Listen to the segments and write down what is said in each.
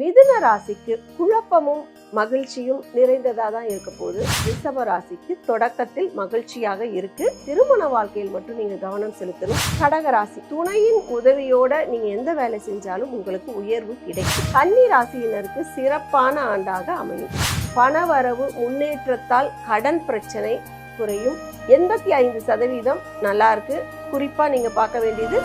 மிதுன ராசிக்கு குழப்பமும் மகிழ்ச்சியும் நிறைந்ததா தான் இருக்க போகுது. ரிஷப ராசிக்கு தொடக்கத்தில் மகிழ்ச்சியாக இருக்கு. திருமண வாழ்க்கையில் மட்டும் நீங்க கவனம் செலுத்தணும். கடக ராசி துணையின் உதவியோட நீங்க எந்த வேலை செஞ்சாலும் உங்களுக்கு உயர்வு கிடைக்கும். கன்னி ராசியினருக்கு சிறப்பான ஆண்டாக அமையும். பணவரவு முன்னேற்றத்தால் கடன் பிரச்சனை குறையும். எண்பத்தி ஐந்து சதவீதம் நல்லா இருக்கு. குறிப்பா நீங்க பார்க்க வேண்டியது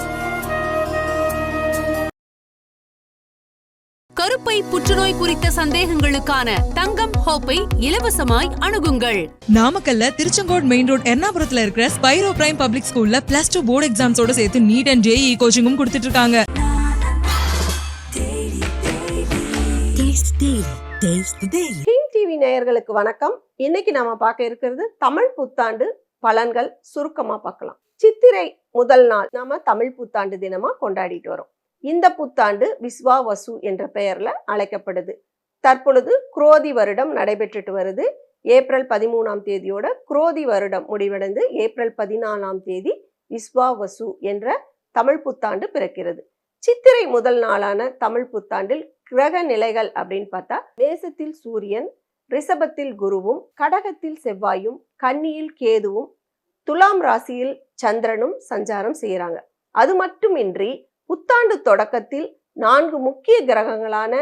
கருப்பை புற்றுநோய் குறித்த சந்தேகங்களுக்கான தங்கம் ஹோப்பை இலவசமாய் அணுகுங்கள். நாமக்கல்ல திருச்செங்கோடு மெயின் ரோட் எர்ணாபுரத்துல இருக்கிற ஸ்பைரோ பிரைம் பப்ளிக் ஸ்கூல்ல பிளஸ் டூ போர்டு எக்ஸாம்ஸோட சேர்த்து நீட் அண்ட் ஜேஇ கோச்சிங்கும் கொடுத்துட்டு இருக்காங்க. கிங் டிவி நேயர்களுக்கு வணக்கம். இன்னைக்கு நாம பார்க்க இருக்கிறது தமிழ் புத்தாண்டு பலன்கள் சுருக்கமா பார்க்கலாம். சித்திரை முதல் நாள் நாம தமிழ் புத்தாண்டு தினமா கொண்டாடிட்டு வரோம். இந்த புத்தாண்டு விஸ்வாவசு என்ற பெயர்ல அழைக்கப்படுது. தற்பொழுது குரோதி வருடம் நடைபெற்றுட்டு வருது. ஏப்ரல் பதிமூணாம் தேதியோட குரோதி வருடம் முடிவடைந்து ஏப்ரல் பதினாலாம் தேதி விஸ்வாவசு என்ற தமிழ் புத்தாண்டு பிறக்கிறது. சித்திரை முதல் நாளான தமிழ் புத்தாண்டில் கிரக நிலைகள் அப்படின்னு பார்த்தா மேசத்தில் சூரியன் ரிஷபத்தில் குருவும் கடகத்தில் செவ்வாயும் கன்னியில் கேதுவும் துலாம் ராசியில் சந்திரனும் சஞ்சாரம் செய்யறாங்க. அது மட்டுமின்றி புத்தாண்டு தொடக்கத்தில் நான்கு முக்கிய கிரகங்களான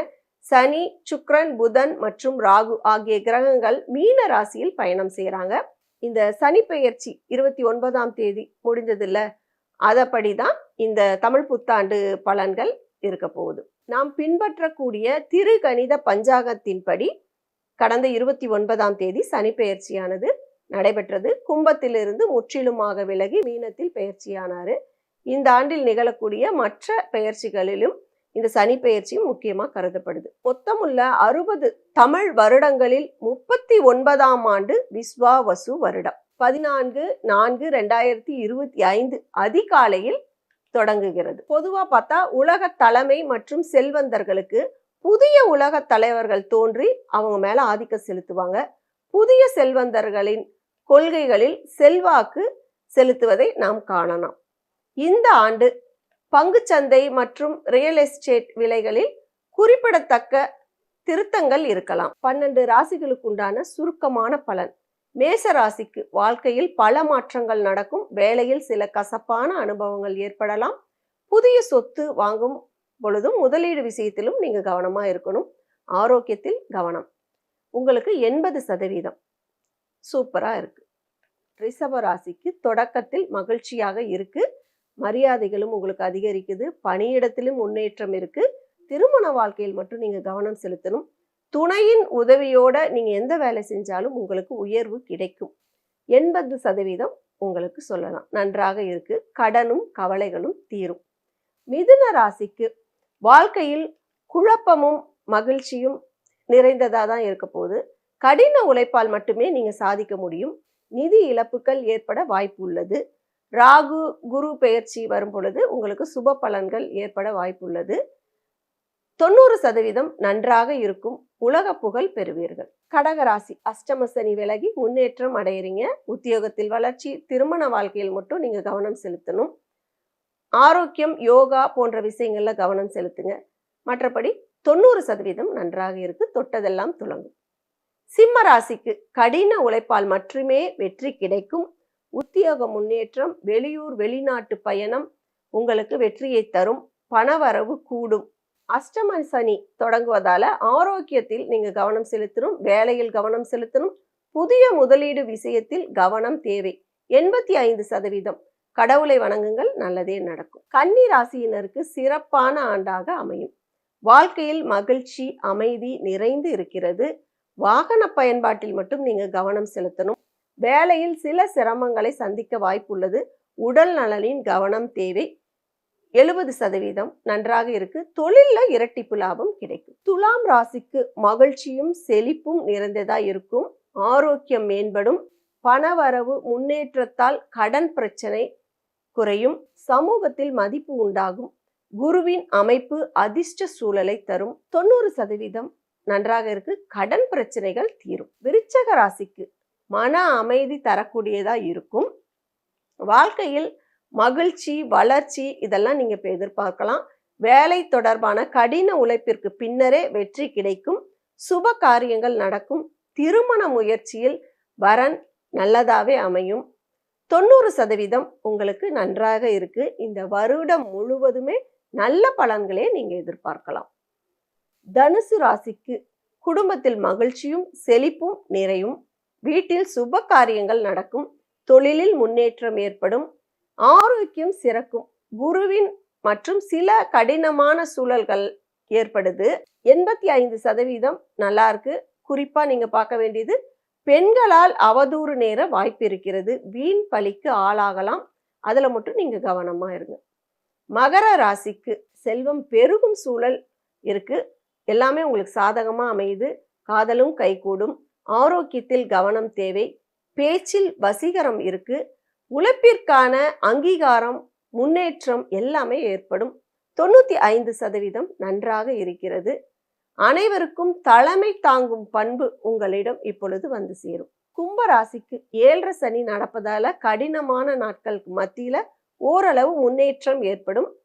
சனி சுக்ரன் புதன் மற்றும் ராகு ஆகிய கிரகங்கள் மீன ராசியில் பயணம் செய்கிறாங்க இந்த சனி பெயர்ச்சி இருபத்தி ஒன்பதாம் தேதி முடிஞ்சதில்ல. அதப்படி தான் இந்த தமிழ் புத்தாண்டு பலன்கள் இருக்க போகுது. நாம் பின்பற்றக்கூடிய திருகணித பஞ்சாங்கத்தின்படி கடந்த இருபத்தி ஒன்பதாம் தேதி சனி பெயர்ச்சியானது நடைபெற்றது. கும்பத்திலிருந்து முற்றிலுமாக விலகி மீனத்தில் பெயர்ச்சியானாரு. இந்த ஆண்டில் நிகழக்கூடிய மற்ற பெயர்ச்சிகளிலும் இந்த சனி பெயர்ச்சியும் முக்கியமாக கருதப்படுது. மொத்தமுள்ள அறுபது தமிழ் வருடங்களில் முப்பத்தி ஒன்பதாம் ஆண்டு விஸ்வாவசு வருடம். பதினான்கு நான்கு ரெண்டாயிரத்தி இருபத்தி ஐந்து அதிகாலையில் தொடங்குகிறது. பொதுவாக பார்த்தா உலக தலைமை மற்றும் செல்வந்தர்களுக்கு புதிய உலக தலைவர்கள் தோன்றி அவங்க மேல ஆதிக்கம் செலுத்துவாங்க. புதிய செல்வந்தர்களின் கொள்கைகளில் செல்வாக்கு செலுத்துவதை நாம் காணலாம். இந்த ஆண்டு பங்குச்சந்தை மற்றும் ரியல் எஸ்டேட் விலைகளில் குறிப்பிடத்தக்க திருத்தங்கள் இருக்கலாம். பன்னெண்டு ராசிகளுக்கு உண்டான சுருக்கமான பலன். மேச ராசிக்கு வாழ்க்கையில் பல மாற்றங்கள் நடக்கும். வேலையில் சில கசப்பான அனுபவங்கள் ஏற்படலாம். புதிய சொத்து வாங்கும் பொழுதும் முதலீடு விஷயத்திலும் நீங்க கவனமா இருக்கணும். ஆரோக்கியத்தில் கவனம். உங்களுக்கு எண்பது சதவீதம். சூப்பரா இருக்கு. ரிஷப ராசிக்கு தொடக்கத்தில் மகிழ்ச்சியாக இருக்கு. மரியாதைகளும் உங்களுக்கு அதிகரிக்குது. பணியிடத்திலும் முன்னேற்றம் இருக்குது திருமண வாழ்க்கையில் மட்டும் நீங்கள் கவனம் செலுத்தணும். துணையின் உதவியோட நீங்கள் எந்த வேலை செஞ்சாலும் உங்களுக்கு உயர்வு கிடைக்கும். எண்பது சதவீதம் உங்களுக்கு சொல்லலாம். நன்றாக இருக்குது கடனும் கவலைகளும் தீரும். மிதுன ராசிக்கு வாழ்க்கையில் குழப்பமும் மகிழ்ச்சியும் நிறைந்ததாக தான் இருக்க போகுது. கடின உழைப்பால் மட்டுமே நீங்கள் சாதிக்க முடியும். நிதி இழப்புகள் ஏற்பட வாய்ப்பு உள்ளது. ராகு குரு பெயர்ச்சி வரும் பொழுது உங்களுக்கு சுப பலன்கள் ஏற்பட வாய்ப்பு உள்ளது தொண்ணூறு சதவீதம் நன்றாக இருக்கும் உலக புகழ் பெறுவீர்கள். கடகராசி அஷ்டம சனி விலகி முன்னேற்றம் அடையிறீங்க. உத்தியோகத்தில் வளர்ச்சி திருமண வாழ்க்கையில் மட்டும் நீங்க கவனம் செலுத்தணும். ஆரோக்கியம் யோகா போன்ற விஷயங்கள்ல கவனம் செலுத்துங்க. மற்றபடி தொண்ணூறு சதவீதம் நன்றாக இருக்கு. தொட்டதெல்லாம் துளங்கும். சிம்ம ராசிக்கு கடின உழைப்பால் மட்டுமே வெற்றி கிடைக்கும். உத்தியோக முன்னேற்றம் வெளியூர் வெளிநாட்டு பயணம் உங்களுக்கு வெற்றியை தரும் பணவரவு கூடும். அஷ்டம சனி தொடங்குவதால ஆரோக்கியத்தில் நீங்க கவனம் செலுத்தணும் வேலையில் கவனம் செலுத்தணும். புதிய முதலீடு விஷயத்தில் கவனம் தேவை. எண்பத்தி ஐந்து சதவீதம். கடவுளை வணங்குங்கள் நல்லதே நடக்கும். கன்னி ராசியினருக்கு சிறப்பான ஆண்டாக அமையும். வாழ்க்கையில் மகிழ்ச்சி அமைதி நிறைந்து இருக்கிறது. வாகன பயன்பாட்டில் மட்டும் நீங்க கவனம் செலுத்தணும். வேலையில் சில சிரமங்களை சந்திக்க வாய்ப்புள்ளது. உடல் நலனின் கவனம் தேவை. எழுபது சதவீதம் நன்றாக இருக்கு. தொழில இரட்டிப்பு லாபம் கிடைக்கும். துலாம் ராசிக்கு மகிழ்ச்சியும் செழிப்பும் நிறைந்ததா இருக்கும். ஆரோக்கியம் மேம்படும். பணவரவு முன்னேற்றத்தால் கடன் பிரச்சனை குறையும். சமூகத்தில் மதிப்பு உண்டாகும். குருவின் அமைப்பு அதிர்ஷ்ட சூழலை தரும். தொண்ணூறு சதவீதம் நன்றாக இருக்கு. கடன் பிரச்சனைகள் தீரும். விருச்சக ராசிக்கு மன அமைதி தரக்கூடியதாக இருக்கும். வாழ்க்கையில் மகிழ்ச்சி வளர்ச்சி இதெல்லாம் நீங்கள் இப்போ எதிர்பார்க்கலாம். வேலை தொடர்பான கடின உழைப்பிற்கு பின்னரே வெற்றி கிடைக்கும். சுப காரியங்கள் நடக்கும். திருமண முயற்சியில் வரன் நல்லதாகவே அமையும். தொண்ணூறு சதவீதம் உங்களுக்கு நன்றாக இருக்கு. இந்த வருடம் முழுவதுமே நல்ல பலன்களே நீங்க எதிர்பார்க்கலாம். தனுசு ராசிக்கு குடும்பத்தில் மகிழ்ச்சியும் செழிப்பும் நிறையும். வீட்டில் சுப காரியங்கள் நடக்கும் தொழிலில் முன்னேற்றம் ஏற்படும் ஆரோக்கியம் சிறக்கும் குருவின் மற்றும் சில கடினமான சூழல்கள் ஏற்படுது. எண்பத்தி ஐந்து சதவீதம் நல்லா இருக்கு. குறிப்பா நீங்க பார்க்க வேண்டியது பெண்களால் அவதூறு நேர வாய்ப்பு இருக்கிறது. வீண் பழிக்கு ஆளாகலாம். அதுல மட்டும் நீங்க கவனமா இருங்க. மகர ராசிக்கு செல்வம் பெருகும் சூழல் இருக்கு. எல்லாமே உங்களுக்கு சாதகமா அமையுது. காதலும் கைகூடும். ஆரோக்கியத்தில் கவனம் தேவை. பேச்சில் வசீகரம் இருக்கு. உழைப்பிற்கான அங்கீகாரம் முன்னேற்றம் எல்லாமே ஏற்படும். தொண்ணூற்றி ஐந்து சதவீதம் நன்றாக இருக்கிறது. அனைவருக்கும் தலைமை தாங்கும் பண்பு உங்களிடம் இப்பொழுது வந்து சேரும். கும்பராசிக்கு ஏழரை சனி நடப்பதால கடினமான நாட்களுக்கு மத்தியில ஓரளவு முன்னேற்றம் ஏற்படும்.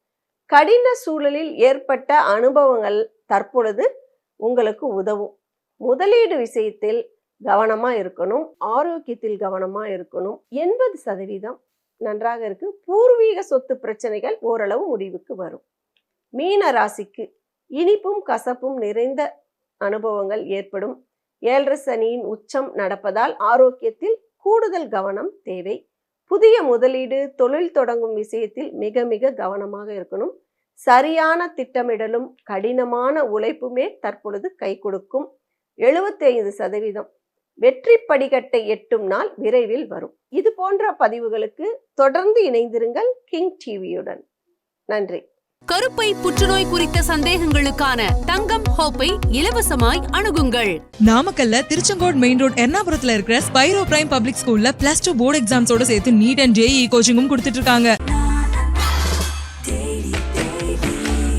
கடின சூழலில் ஏற்பட்ட அனுபவங்கள் தற்பொழுது உங்களுக்கு உதவும். முதலீடு விஷயத்தில் கவனமாக இருக்கணும். ஆரோக்கியத்தில் கவனமாக இருக்கணும். எண்பது சதவீதம் நன்றாக இருக்கு. பூர்வீக சொத்து பிரச்சனைகள் ஓரளவு முடிவுக்கு வரும். மீன ராசிக்கு இனிப்பும் கசப்பும் நிறைந்த அனுபவங்கள் ஏற்படும். ஏழரை சனியின் உச்சம் நடப்பதால் ஆரோக்கியத்தில் கூடுதல் கவனம் தேவை. புதிய முதலீடு தொழில் தொடங்கும் விஷயத்தில் மிக மிக கவனமாக இருக்கணும். சரியான திட்டமிடலும் கடினமான உழைப்புமே தற்பொழுது கை கொடுக்கும். எழுபத்தி ஐந்து சதவீதம் வெற்றி படிக்கட்டை எட்டும் நாள் விரைவில் வரும் இது போன்ற பதிவுகளுக்கு தொடர்ந்து இணைந்திருங்கள் கிங் டிவியுடன் நன்றி கருப்பை புற்றுநோய் குறித்த சந்தேகங்களுக்கான தங்கம் ஹோப்பை இலவசமாய் அணுகுங்கள் நாமக்கல்ல திருச்செங்கோடு மெயின் ரோட் எர்ணாபுரத்துல இருக்கிற ஸ்பைரோ பிரைம் பப்ளிக் ஸ்கூல்ல பிளஸ் டூ போர்டு எக்ஸாம்ஸோட சேர்த்து நீட் அண்ட் ஜேஇ கோச்சிங்கும் கொடுத்துட்டு இருக்காங்க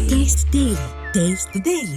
Taste Daily. Taste the Daily.